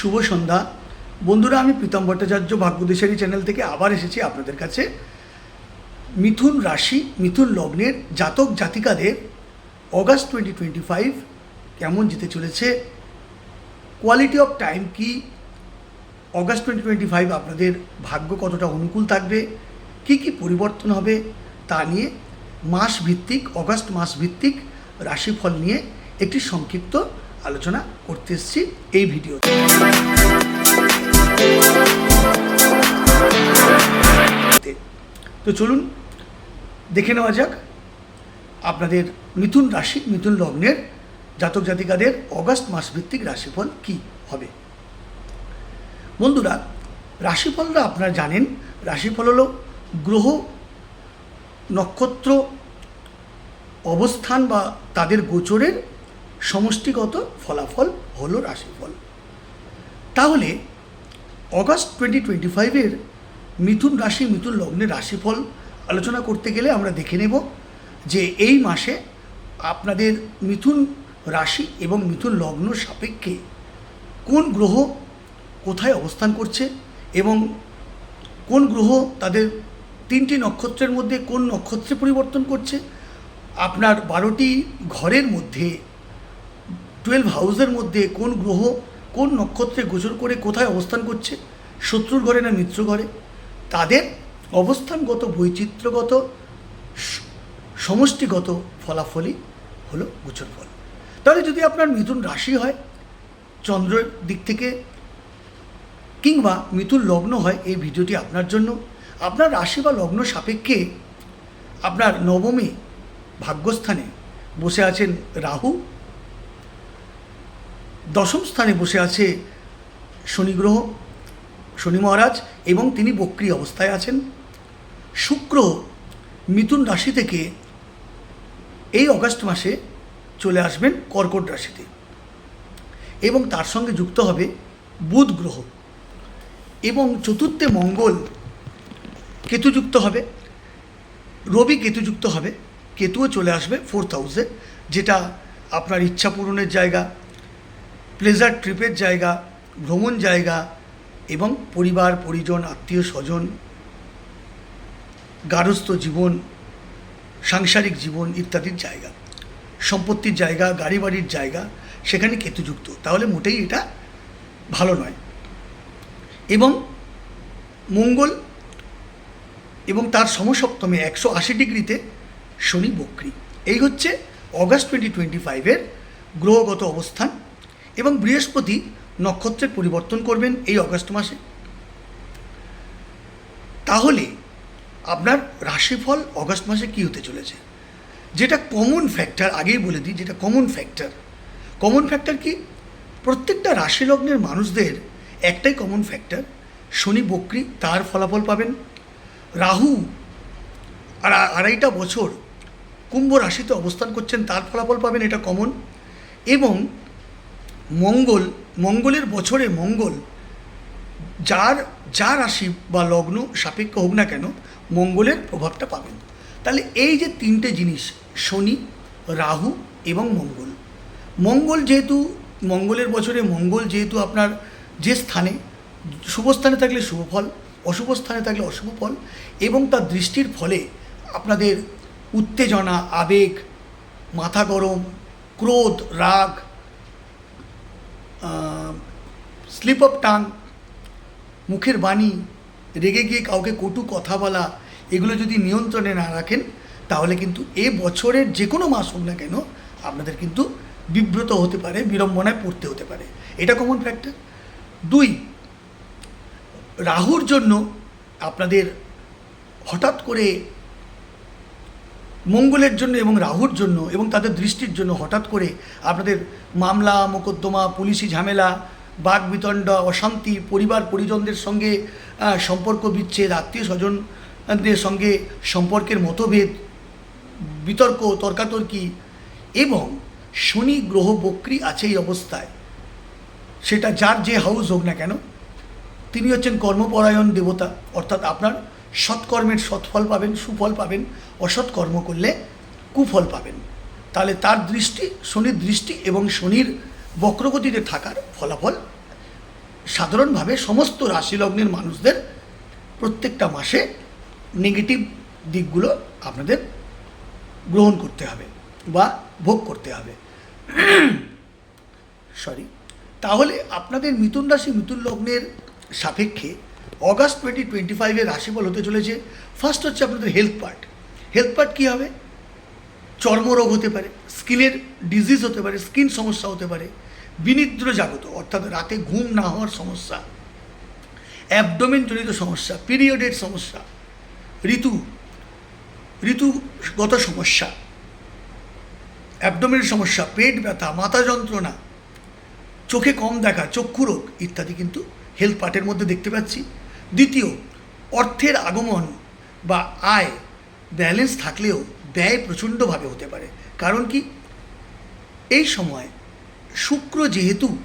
শুভ সন্ধ্যা। বন্ধুরা, আমি প্রীতম ভট্টাচার্য, ভাগ্যদেশারী চ্যানেল থেকে আবার এসেছি আপনাদের কাছে। মিথুন রাশি, মিথুন লগ্নের জাতক জাতিকাদের অগাস্ট টোয়েন্টি টোয়েন্টি ফাইভ কেমন যেতে চলেছে? কোয়ালিটি অফ টাইম কি? অগাস্ট টোয়েন্টি টোয়েন্টি ফাইভ আপনাদের ভাগ্য কতটা অনুকূল থাকবে? কি কি পরিবর্তন হবে? তা নিয়ে মাস ভিত্তিক অগাস্ট মাস ভিত্তিক রাশিফল নিয়ে একটি সংক্ষিপ্ত আলোচনা করতে এসেছি এই ভিডিওতে। তো চলুন, দেখে নেওয়া যাক আপনাদের মিথুন রাশি, মিথুন লগ্নের জাতক জাতিকাদের অগাস্ট মাস ভিত্তিক রাশিফল কি হবে? বন্ধুরা, রাশিফলটা আপনারা জানেন, রাশিফল হলো গ্রহ, নক্ষত্র, অবস্থান বা তাদের গোচরের সমষ্টিগত ফলাফল হলো রাশিফল। তাহলে, অগাস্ট টোয়েন্টি টোয়েন্টি ফাইভের মিথুন রাশি, মিথুন লগ্নের রাশিফল আলোচনা করতে গেলে আমরা দেখে নেব যে এই মাসে আপনাদের মিথুন রাশি এবং মিথুন লগ্ন সাপেক্ষে কোন গ্রহ কোথায় অবস্থান করছে এবং কোন গ্রহ তাদের তিনটি নক্ষত্রের মধ্যে কোন নক্ষত্রে পরিবর্তন করছে, আপনার বারোটি ঘরের মধ্যে টুয়েলভ হাউসের মধ্যে কোন গ্রহ কোন নক্ষত্রে গোচর করে কোথায় অবস্থান করছে? শত্রুর ঘরে না মিত্র ঘরে? তাদের অবস্থানগত বৈচিত্র্যগত সমষ্টিগত ফলাফলই হলো গোচর ফল। তাহলে যদি আপনার মিথুন রাশি হয়, চন্দ্রের দিক থেকে কিংবা মিথুন লগ্ন হয়, এই ভিডিওটি আপনার জন্য। আপনার রাশি বা লগ্ন সাপেক্ষে আপনার নবমী ভাগ্যস্থানে বসে আছেন রাহু। দশম স্থানে বসে আছে শনি গ্রহ, শনি মহারাজ এবং তিনি বক্রি অবস্থায় আছেন। শুক্র মিথুন রাশি থেকে এই অগাস্ট মাসে চলে আসবেন কর্কট রাশিতে এবং তার সঙ্গে যুক্ত হবে বুধ গ্রহ এবং চতুর্থে মঙ্গল কেতুযুক্ত হবে, রবি কেতুযুক্ত হবে, কেতুও চলে আসবে ফোর্থ হাউসে যেটা আপনার ইচ্ছা পূরণের জায়গা। প্লেজার ট্রিপের জায়গা, ভ্রমণ জায়গা এবং পরিবার, পরিজন, আত্মীয়, স্বজন গারস্থ জীবন, সাংসারিক জীবন ইত্যাদির জায়গা। সম্পত্তির জায়গা গাড়ি বাড়ির জায়গা, সেখানে কেতুযুক্ত। তাহলে মোটেই এটা ভালো নয়। এবং মঙ্গল এবং তার সমসপ্তমে একশো আশি ডিগ্রিতে শনি বক্রি। এই হচ্ছে অগাস্ট টোয়েন্টি টোয়েন্টি ফাইভের গ্রহগত অবস্থান। এবং বৃহস্পতি নক্ষত্রের পরিবর্তন করবেন এই অগস্ট মাসে। তাহলে আপনার রাশিফল অগস্ট মাসে কী হতে চলেছে? যেটা কমন ফ্যাক্টর আগেই বলে দিই, যেটা কমন ফ্যাক্টর কমন ফ্যাক্টর কি? প্রত্যেকটা রাশি লগ্নের মানুষদের একটাই কমন ফ্যাক্টর শনি বক্রি তার ফলাফল পাবেন। রাহু আর আড়াইটা বছর কুম্ভ রাশিতে অবস্থান করছেন, তার ফলাফল পাবেন, এটা কমন এবং মঙ্গল, মঙ্গলের বছরে মঙ্গল, যার যা রাশি বা লগ্ন সাপেক্ষ হোক না কেন, মঙ্গলের প্রভাবটা পাবেন। তাহলে এই যে তিনটে জিনিস, শনি, রাহু এবং মঙ্গল। মঙ্গল যেহেতু, মঙ্গলের বছরে মঙ্গল যেহেতু আপনার যে স্থানে, শুভ স্থানে থাকলে শুভ ফল, অশুভ স্থানে থাকলে অশুভ ফল এবং তার দৃষ্টির ফলে আপনাদের উত্তেজনা, আবেগ, মাথা গরম, ক্রোধ, রাগ স্লিপ অফ টাং মুখের বাণী, রেগে গিয়ে কাউকে কটু কথা বলা, এগুলো যদি নিয়ন্ত্রণে না রাখেন, তাহলে কিন্তু এ বছরের যে কোনো মাস হোক না কেন, আপনাদের কিন্তু বিব্রত হতে পারে, বিড়ম্বনায় পড়তে হতে পারে। এটা কমন ফ্যাক্টর দুই, রাহুর জন্য আপনাদের হঠাৎ করে মঙ্গলের জন্য এবং রাহুর জন্য এবং তাদের দৃষ্টির জন্য হঠাৎ করে আপনাদের মামলা, মোকদ্দমা, পুলিশি ঝামেলা বাঘ বিতণ্ডা, অশান্তি, পরিবার, পরিজনদের সঙ্গে সম্পর্ক বিচ্ছেদ, আত্মীয় স্বজনদের সঙ্গে সম্পর্কের মতভেদ, বিতর্ক, তর্কাতর্কি এবং শনি গ্রহ বক্রি আছে এই অবস্থায়। সেটা যার যে হাউস হোক না কেন, তিনি হচ্ছেন কর্মপরায়ণ দেবতা, অর্থাৎ আপনার সৎকর্মের সৎফল পাবেন, সুফল পাবেন অসৎ কর্ম করলে কুফল পাবেন। তাহলে তার দৃষ্টি, শনির দৃষ্টি এবং শনির বক্রগতিতে থাকার ফলাফল সাধারণভাবে সমস্ত রাশি লগ্নের মানুষদের প্রত্যেকটা মাসে নেগেটিভ দিকগুলো আপনাদের গ্রহণ করতে হবে বা ভোগ করতে হবে। সরি তাহলে আপনাদের মিথুন রাশি, মিথুন লগ্নের সাপেক্ষে অগাস্ট টোয়েন্টি টোয়েন্টি ফাইভের রাশিফল হতে চলেছে। ফার্স্ট হচ্ছে আপনাদের হেলথ পার্ট হেলথ পার্ট কী হবে? চর্মরোগ হতে পারে, স্কিনের ডিজিজ হতে পারে, স্কিন সমস্যা হতে পারে, বিনিদ্র জাগত, অর্থাৎ রাতে ঘুম না হওয়ার সমস্যা অ্যাবডোমেন জনিত সমস্যা পিরিয়ডের সমস্যা, ঋতু, ঋতুগত সমস্যা অ্যাবডোমেনের সমস্যা, পেট ব্যথা, মাথা যন্ত্রণা, চোখে কম দেখা, চক্ষু রোগ ইত্যাদি কিন্তু হেলথ পার্টের মধ্যে দেখতে পাচ্ছি। দ্বিতীয়, অর্থের আগমন বা আয় ব্যালেন্স থাকলেও ব্যয় প্রচণ্ডভাবে হতে পারে। কারণ কি? এই সময় শুক্র যেহেতু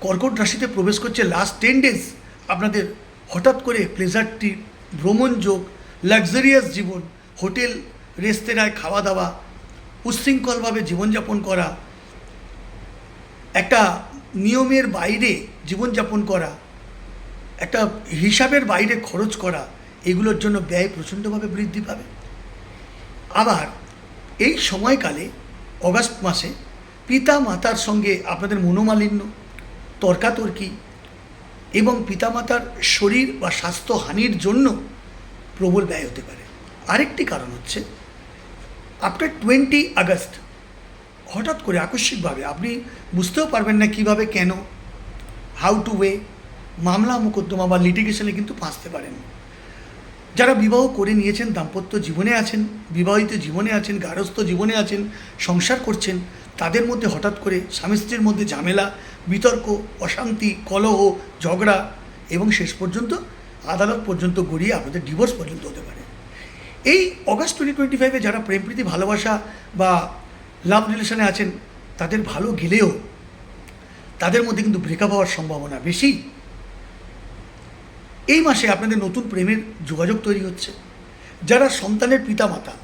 কর্কট রাশিতে প্রবেশ করছে লাস্ট টেন ডেজ আপনাদের হঠাৎ করে প্লেজারটি ভ্রমণ যোগ লাক্সারিয়াস জীবন হোটেল রেস্তোরাঁয় খাওয়া দাওয়া, উচ্ছৃঙ্খলভাবে জীবনযাপন করা, একটা নিয়মের বাইরে জীবনযাপন করা, একটা হিসাবের বাইরে খরচ করা এগুলোর জন্য ব্যয় প্রচণ্ডভাবে বৃদ্ধি পাবে। আবার এই সময়কালে অগাস্ট মাসে পিতা মাতার সঙ্গে আপনাদের মনোমালিন্য, তর্কাতর্কি এবং পিতামাতার শরীর বা স্বাস্থ্য হানির জন্য প্রবল ব্যয় হতে পারে। আরেকটি কারণ হচ্ছে আফটার টোয়েন্টি আগস্ট, হঠাৎ করে আকস্মিকভাবে আপনি বুঝতেও পারবেন না কীভাবে, কেন হাউ টু ওয়ে মামলা, মোকদ্দমা বা লিটিগেশনে কিন্তু ফাঁসতে পারেন। যারা বিবাহ করে নিয়েছেন, দাম্পত্য জীবনে আছেন, বিবাহিত জীবনে আছেন গারস্থ জীবনে আছেন, সংসার করছেন, তাদের মধ্যে হঠাৎ করে স্বামী স্ত্রীর মধ্যে ঝামেলা, বিতর্ক, অশান্তি, কলহ, ঝগড়া এবং শেষ পর্যন্ত আদালত পর্যন্ত গড়িয়ে আপনাদের ডিভোর্স পর্যন্ত হতে পারে। এই অগাস্ট টোয়েন্টি টোয়েন্টি ফাইভে যারা প্রেম প্রীতি, ভালোবাসা বা লাভ রিলেশনে আছেন, তাদের ভালো গেলেও তাদের মধ্যে কিন্তু ব্রেকআপ হওয়ার সম্ভাবনা বেশি। এই মাসে আপনাদের নতুন প্রেমের যোগাযোগ তৈরি হচ্ছে। যারা সন্তানের পিতামাতা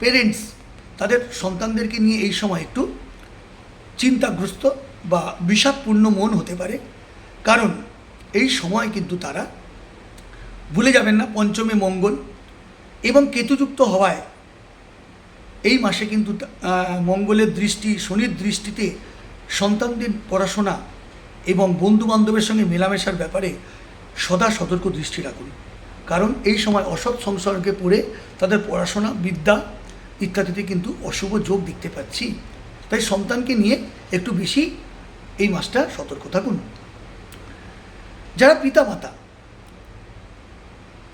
পেরেন্টস তাদের সন্তানদেরকে নিয়ে এই সময় একটু চিন্তাগ্রস্ত বা বিষাদপূর্ণ মন হতে পারে। কারণ এই সময় কিন্তু তারা ভুলে যাবেন না, পঞ্চমে মঙ্গল এবং কেতুযুক্ত হওয়ায় এই মাসে কিন্তু মঙ্গলের দৃষ্টি, শনির দৃষ্টিতে সন্তানদের পড়াশোনা এবং বন্ধু বান্ধবের সঙ্গে মেলামেশার ব্যাপারে সদা সতর্ক দৃষ্টি রাখুন। কারণ এই সময় অসৎ সংসর্গে পড়ে তাদের পড়াশোনা, বিদ্যা ইত্যাদিতে কিন্তু অশুভ যোগ দেখতে পাচ্ছি। তাই সন্তানকে নিয়ে একটু বেশি এই মাসটা সতর্ক থাকুন। যারা পিতামাতা,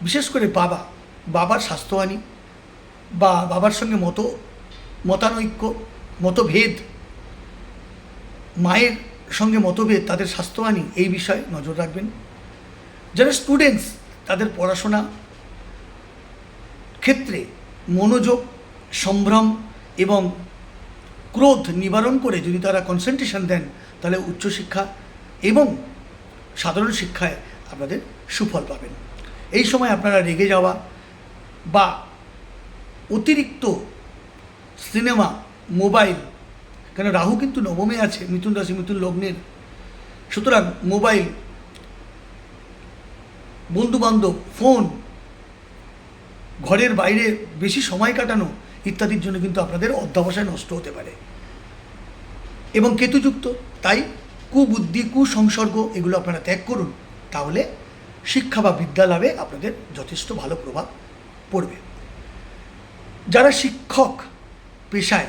বিশেষ করে বাবা, বাবার স্বাস্থ্যহানি বা বাবার সঙ্গে মত, মতানৈক্য, মতভেদ, মায়ের সঙ্গে মতভেদ, তাদের স্বাস্থ্যহানি, এই বিষয়ে নজর রাখবেন। যারা স্টুডেন্টস তাদের পড়াশোনা ক্ষেত্রে মনোযোগ, সম্ভ্রম এবং ক্রোধ নিবারণ করে যদি তারা কনসেন্ট্রেশন দেন, তাহলে উচ্চশিক্ষা এবং সাধারণ শিক্ষায় আপনাদের সুফল পাবেন। এই সময় আপনারা রেগে যাওয়া বা অতিরিক্ত সিনেমা মোবাইল কেন রাহু কিন্তু নবমে আছে, মিথুন রাশি, মিথুন লগ্নের। সুতরাং মোবাইল বন্ধুবান্ধব ফোন ঘরের বাইরে বেশি সময় কাটানো ইত্যাদির জন্য কিন্তু আপনাদের অধ্যাবসায় নষ্ট হতে পারে। এবং কেতুযুক্ত, তাই কুবুদ্ধি, কুসংসর্গ এগুলো আপনারা ত্যাগ করুন, তাহলে শিক্ষা বা বিদ্যা লাভে আপনাদের যথেষ্ট ভালো প্রভাব পড়বে। যারা শিক্ষক পেশায়,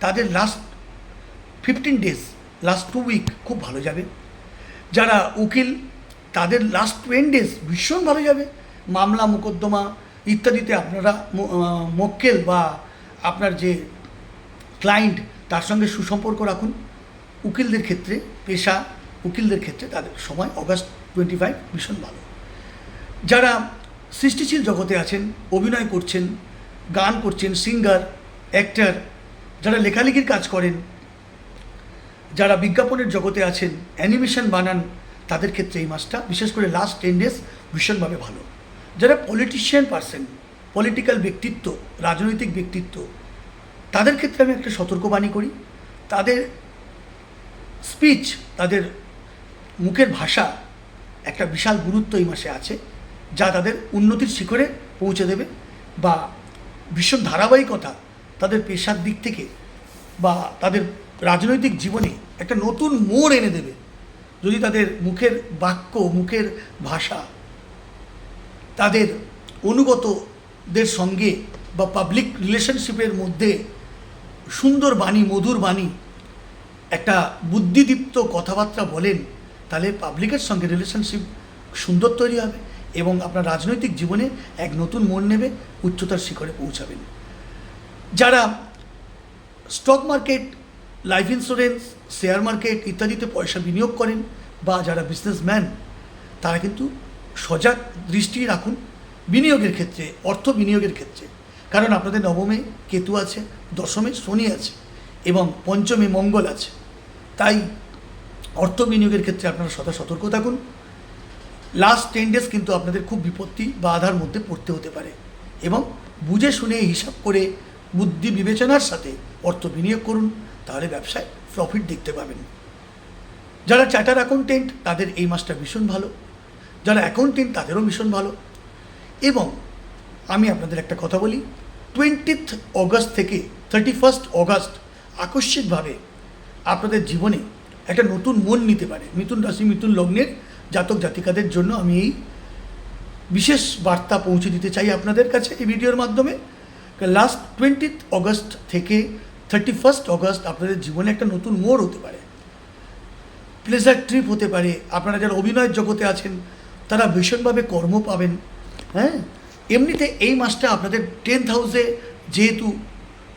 তাদের last fifteen days last two week খুব ভালো যাবে। যারা উকিল তাদের লাস্ট টেন ডেজ ভীষণ ভালো যাবে। মামলা, মোকদ্দমা ইত্যাদিতে আপনারা মক্কেল বা আপনার যে ক্লায়েন্ট তার সঙ্গে সুসম্পর্ক রাখুন। উকিলদের ক্ষেত্রে, পেশা উকিলদের ক্ষেত্রে তাদের সময় অগাস্ট টোয়েন্টি ফাইভ ভীষণ ভালো। যারা সৃষ্টিশীল জগতে আছেন, অভিনয় করছেন, গান করছেন সিঙ্গার অ্যাক্টার যারা লেখালেখির কাজ করেন, যারা বিজ্ঞাপনের জগতে আছেন অ্যানিমেশন বানান তাদের ক্ষেত্রে এই মাসটা, বিশেষ করে লাস্ট টেন ডেজ ভীষণভাবে ভালো। যারা পলিটিশিয়ান পার্সন পলিটিক্যাল ব্যক্তিত্ব, রাজনৈতিক ব্যক্তিত্ব, তাদের ক্ষেত্রে আমি একটা সতর্কবাণী করি। তাদের স্পিচ তাদের মুখের ভাষা একটা বিশাল গুরুত্ব এই মাসে আছে, যা তাদের উন্নতির শিখরে পৌঁছে দেবে বা ভীষণ ধারাবাহিকতা তাদের পেশার দিক থেকে বা তাদের রাজনৈতিক জীবনে একটা নতুন মোড় এনে দেবে। যদি তাদের মুখের বাক্য, মুখের ভাষা তাদের অনুগতদের সঙ্গে বা পাবলিক রিলেশনশিপের মধ্যে সুন্দর বাণী, মধুর বাণী, একটা বুদ্ধিদীপ্ত কথাবার্তা বলেন, তাহলে পাবলিকের সঙ্গে রিলেশনশিপ সুন্দর তৈরি হবে এবং আপনার রাজনৈতিক জীবনে এক নতুন মন নেবে, উচ্চতার শিখরে পৌঁছাবেন। যারা stock market life insurance, share market ইত্যাদিতে পয়সা বিনিয়োগ করেন বা যারা বিজনেসম্যান, তারা কিন্তু সজাগ দৃষ্টি রাখুন বিনিয়োগের ক্ষেত্রে, অর্থ বিনিয়োগের ক্ষেত্রে। কারণ আপনাদের নবমে কেতু আছে, দশমে শনি আছে এবং পঞ্চমে মঙ্গল আছে। তাই অর্থ বিনিয়োগের ক্ষেত্রে আপনারা সদা সতর্ক থাকুন। লাস্ট টেন ডেজ কিন্তু আপনাদের খুব বিপত্তি বা আধার মধ্যে পড়তে হতে পারে এবং বুঝে শুনে হিসাব করে বুদ্ধি বিবেচনার সাথে অর্থ বিনিয়োগ করুন। তাহলে ব্যবসায় প্রফিট দেখতে পাবেন। যারা চার্টার অ্যাকাউন্টেন্ট তাদের এই মাসটা ভীষণ ভালো। যারা অ্যাকাউন্টেন্ট তাদেরও ভীষণ ভালো। এবং আমি আপনাদের একটা কথা বলি টোয়েন্টিথ অগস্ট থেকে থার্টি ফার্স্ট অগস্ট আকস্মিকভাবে আপনাদের জীবনে একটা নতুন মন নিতে পারে। মিথুন রাশি, মিথুন লগ্নের জাতক জাতিকাদের জন্য আমি এই বিশেষ বার্তা পৌঁছে দিতে চাই আপনাদের কাছে এই ভিডিওর মাধ্যমে। লাস্ট টোয়েন্টিথ অগস্ট থেকে থার্টি ফার্স্ট অগস্ট আপনাদের জীবনে একটা নতুন মোড় হতে পারে। প্লেজার ট্রিপ হতে পারে। আপনারা যারা অভিনয়ের জগতে আছেন, তারা ভীষণভাবে কর্ম পাবেন। হ্যাঁ? এমনিতে এই মাসটা আপনাদের টেন্থ হাউসে যেহেতু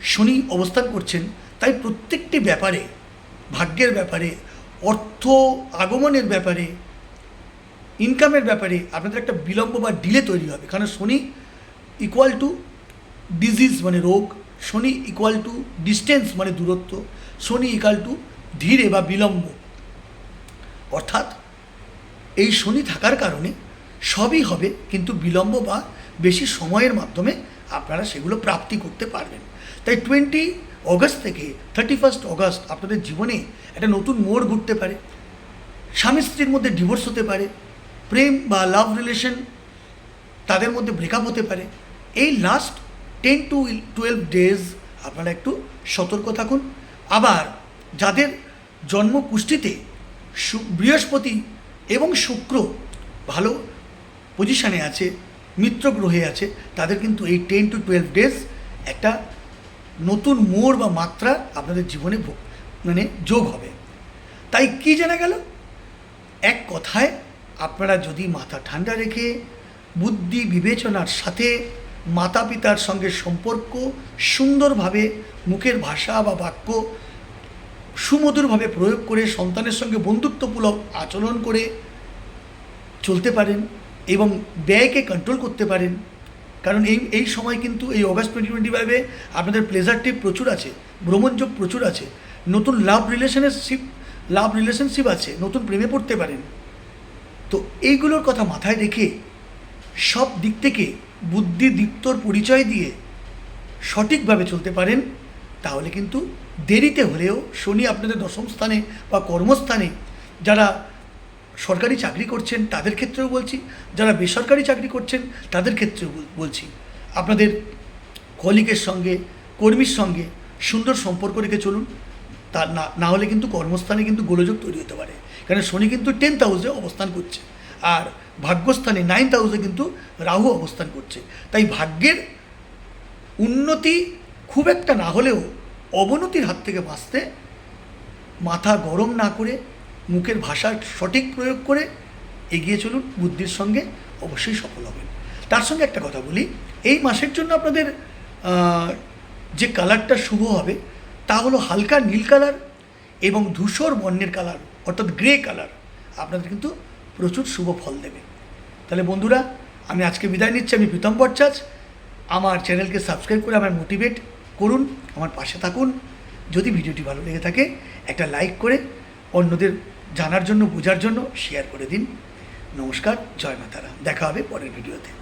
শনি অবস্থান করছেন, তাই প্রত্যেকটি ব্যাপারে, ভাগ্যের ব্যাপারে, অর্থ আগমনের ব্যাপারে ইনকামের ব্যাপারে আপনাদের একটা বিলম্ব বা ডিলে তৈরি হবে। কারণ শনি ইকুয়াল টু ডিজিজ মানে রোগ। শনি ইকুয়াল টু ডিস্টেন্স মানে দূরত্ব, শনি ইকুয়াল টু ধীরে বা বিলম্ব। অর্থাৎ এই শনি থাকার কারণে সবই হবে, কিন্তু বিলম্ব বা বেশি সময়ের মাধ্যমে আপনারা সেগুলো প্রাপ্তি করতে পারবেন। তাই টোয়েন্টি অগস্ট থেকে থার্টি ফার্স্ট অগস্ট আপনাদের জীবনে একটা নতুন মোড় ঘুরতে পারে। স্বামী স্ত্রীর মধ্যে ডিভোর্স হতে পারে, প্রেম বা লাভ রিলেশন তাদের মধ্যে ব্রেকআপ হতে পারে। এই last ten to twelve days আপনারা একটু সতর্ক থাকুন। আবার যাদের জন্ম কুষ্টিতে বৃহস্পতি এবং শুক্র ভালো পজিশানে আছে, মিত্র গ্রহে আছে, তাদের কিন্তু এই টেন টু টুয়েলভ ডেজ একটা নতুন মোড় বা মাত্রা আপনাদের জীবনে মানে যোগ হবে। তাই কি জানা গেল? এক কথায় আপনারা যদি মাথা ঠান্ডা রেখে বুদ্ধি বিবেচনার সাথে মাতা পিতার সঙ্গে সম্পর্ক, সুন্দরভাবে মুখের ভাষা বা বাক্য সুমধুরভাবে প্রয়োগ করে সন্তানের সঙ্গে বন্ধুত্বমূলক আচরণ করে চলতে পারেন এবং ব্যয়কে কন্ট্রোল করতে পারেন। কারণ এই এই সময় কিন্তু এই অগাস্ট টোয়েন্টি টোয়েন্টি ফাইভে আপনাদের প্লেজার টিপ প্রচুর আছে ভ্রমণযোগ প্রচুর আছে, নতুন লাভ রিলেশনশিপ লাভ রিলেশনশিপ আছে, নতুন প্রেমে পড়তে পারেন। তো এইগুলোর কথা মাথায় রেখে সব দিক থেকে বুদ্ধি দীপ্তর পরিচয় দিয়ে সঠিকভাবে চলতে পারেন, তাহলে কিন্তু দেরিতে হলেও শনি আপনাদের দশম স্থানে বা কর্মস্থানে, যারা সরকারি চাকরি করছেন তাদের ক্ষেত্রেও বলছি, যারা বেসরকারি চাকরি করছেন তাদের ক্ষেত্রেও বলছি। আপনাদের কলিগের সঙ্গে, কর্মীর সঙ্গে সুন্দর সম্পর্ক রেখে চলুন, তা না না হলে কিন্তু কর্মস্থানে কিন্তু গোলযোগ তৈরি হতে পারে। কারণ শনি কিন্তু টেন্থ হাউসে অবস্থান করছে। আর ভাগ্যস্থানে নাইন্থ হাউসে কিন্তু রাহু অবস্থান করছে। তাই ভাগ্যের উন্নতি খুব একটা না হলেও অবনতির হাত থেকে বাঁচতে মাথা গরম না করে মুখের ভাষার সঠিক প্রয়োগ করে এগিয়ে চলুন, বুদ্ধির সঙ্গে অবশ্যই সফল হবেন। তার সঙ্গে একটা কথা বলি, এই মাসের জন্য আপনাদের যে কালারটা শুভ হবে, তা হলো হালকা নীল কালার এবং ধূসর বর্ণের কালার, অর্থাৎ গ্রে কালার। আপনাদের কিন্তু প্রচুর শুভ ফল দেবে। তাহলে বন্ধুরা, আমি আজকে বিদায় নিচ্ছি। আমি প্রীতম বরচাজ আমার চ্যানেলকে সাবস্ক্রাইব করে আমার মোটিভেট করুন, আমার পাশে থাকুন। যদি ভিডিওটি ভালো লেগে থাকে, একটা লাইক করে অন্যদের জানার জন্য, বোঝার জন্য, শেয়ার করে দিন। নমস্কার, জয় মাতারা। দেখা হবে পরের ভিডিওতে।